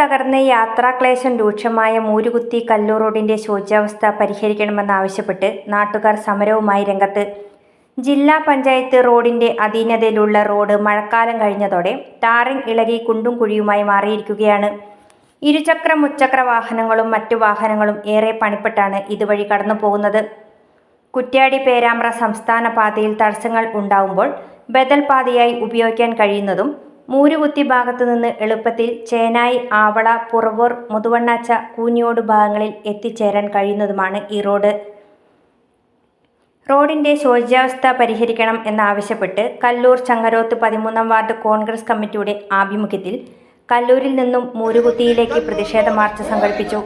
തകർന്ന് യാത്രാക്ലേശം രൂക്ഷമായ മൂരുകുത്തി കല്ലൂർ റോഡിന്റെ ശോച്യാവസ്ഥ പരിഹരിക്കണമെന്നാവശ്യപ്പെട്ട് നാട്ടുകാർ സമരവുമായി രംഗത്ത്. ജില്ലാ പഞ്ചായത്ത് റോഡിന്റെ അധീനതയിലുള്ള റോഡ് മഴക്കാലം കഴിഞ്ഞതോടെ ടാറിങ് ഇളകി കുണ്ടും കുഴിയുമായി മാറിയിരിക്കുകയാണ്. ഇരുചക്ര മുച്ചക്ര വാഹനങ്ങളും മറ്റു വാഹനങ്ങളും ഏറെ പണിപ്പെട്ടാണ് ഇതുവഴി കടന്നു പോകുന്നത് കുറ്റ്യാടി പേരാമ്പ്ര സംസ്ഥാന പാതയിൽ തടസ്സങ്ങൾ ഉണ്ടാവുമ്പോൾ ബദൽ പാതയായി ഉപയോഗിക്കാൻ കഴിയുന്നതും മൂരുകുത്തി ഭാഗത്തുനിന്ന് എളുപ്പത്തിൽ ചേനായി ആവള പുറവൂർ മുതുവണ്ണാച്ച കൂനിയോട് ഭാഗങ്ങളിൽ എത്തിച്ചേരാൻ കഴിയുന്നതുമാണ് ഈ റോഡ്. റോഡിന്റെ ശോച്യാവസ്ഥ പരിഹരിക്കണം എന്നാവശ്യപ്പെട്ട് കല്ലൂർ ചങ്ങരോത്ത് പതിമൂന്നാം വാർഡ് കോൺഗ്രസ് കമ്മിറ്റിയുടെ ആഭിമുഖ്യത്തിൽ കല്ലൂരിൽ നിന്നും മൂരുകുത്തിയിലേക്ക് പ്രതിഷേധ മാർച്ച് സംഘടിപ്പിച്ചു.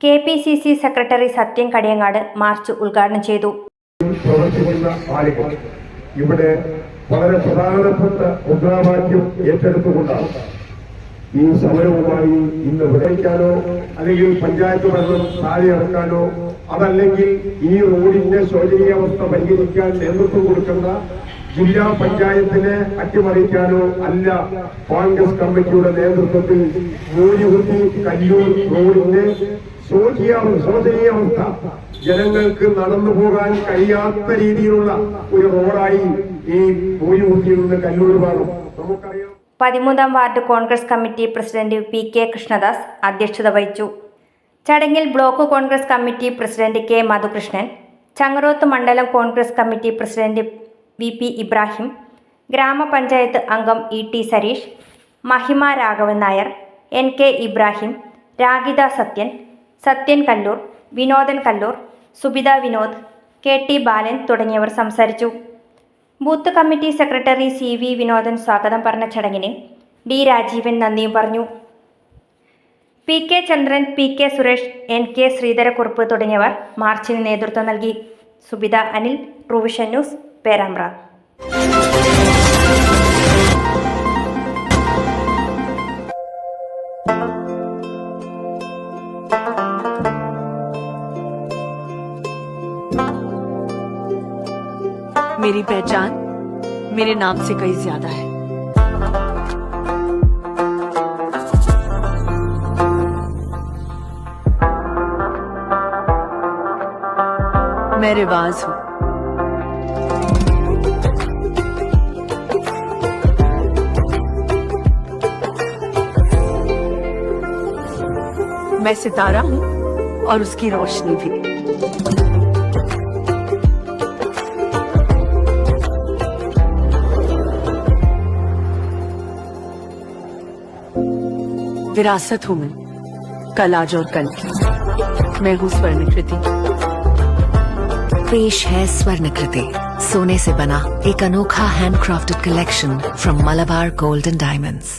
K P C C secretary Sathyam Kadiyangad march ഉദ്ഘാടനം ചെയ്തു. ഇവിടെ വളരെ പ്രധാനപ്പെട്ട മുദ്രാവാക്യം ഏറ്റെടുത്തുകൊണ്ടാണ്. ഈ സമരവുമായി ഇന്ന് വിളയിക്കാനോ അല്ലെങ്കിൽ പഞ്ചായത്ത് ഭരണം താഴെ ഇറക്കാനോ? അതല്ലെങ്കിൽ ഈ റോഡിന്റെ ശോചനീയാവസ്ഥ പരിഹരിക്കാൻ നേതൃത്വം കൊടുക്കേണ്ട ജില്ലാ പഞ്ചായത്തിനെ അട്ടിമറിക്കാനോ അല്ല കോൺഗ്രസ് കമ്മിറ്റിയുടെ നേതൃത്വത്തിൽ മൂലികുത്തി കല്ലൂർ റോഡിന്റെ ശോചനീയാവസ്ഥ ശോചനീയാവസ്ഥ ജനങ്ങൾക്ക് നടന്നു പോകാൻ കഴിയാത്ത രീതിയിലുള്ള ഒരു റോഡായി ഈ മൂലികുത്തിയിൽ നിന്ന് കല്ലൂർ ഭാഗം. നമുക്കറിയാം പതിമൂന്നാം ward Congress committee president P K Krishnadas അധ്യക്ഷത വഹിച്ചു. ചടങ്ങിൽ block Congress committee president K Madhukrishnan Changaroth മണ്ഡലം Congress committee president V P Ibrahim ഗ്രാമപഞ്ചായത്ത് അംഗം E T Sareesh Mahima Raghavan Nair N K Ibrahim Ragitha Sathyan Sathyan Kallur Vinodan Kallur Subitha Vinod K T Balan തുടങ്ങിയവർ സംസാരിച്ചു. Booth committee secretary C V Vinodan സ്വാഗതം പറഞ്ഞ ചടങ്ങിന് D Rajeevan നന്ദിയും പറഞ്ഞു. P K Chandran P K Suresh N K Sreedharakurup തുടങ്ങിയവർ മാർച്ചിന് നേതൃത്വം നൽകി. Subitha Anil provision news Perambra. मेरी पहचान मेरे नाम से कहीं ज़्यादा है। मैं रिवाज हूँ। मैं सितारा हूँ और उसकी रोशनी भी। विरासत हूँ मैं कल आज और कल की। मैं हूँ स्वर्णकृति। पेश है स्वर्णकृति, सोने से बना एक अनोखा handcrafted collection from Malabar golden diamonds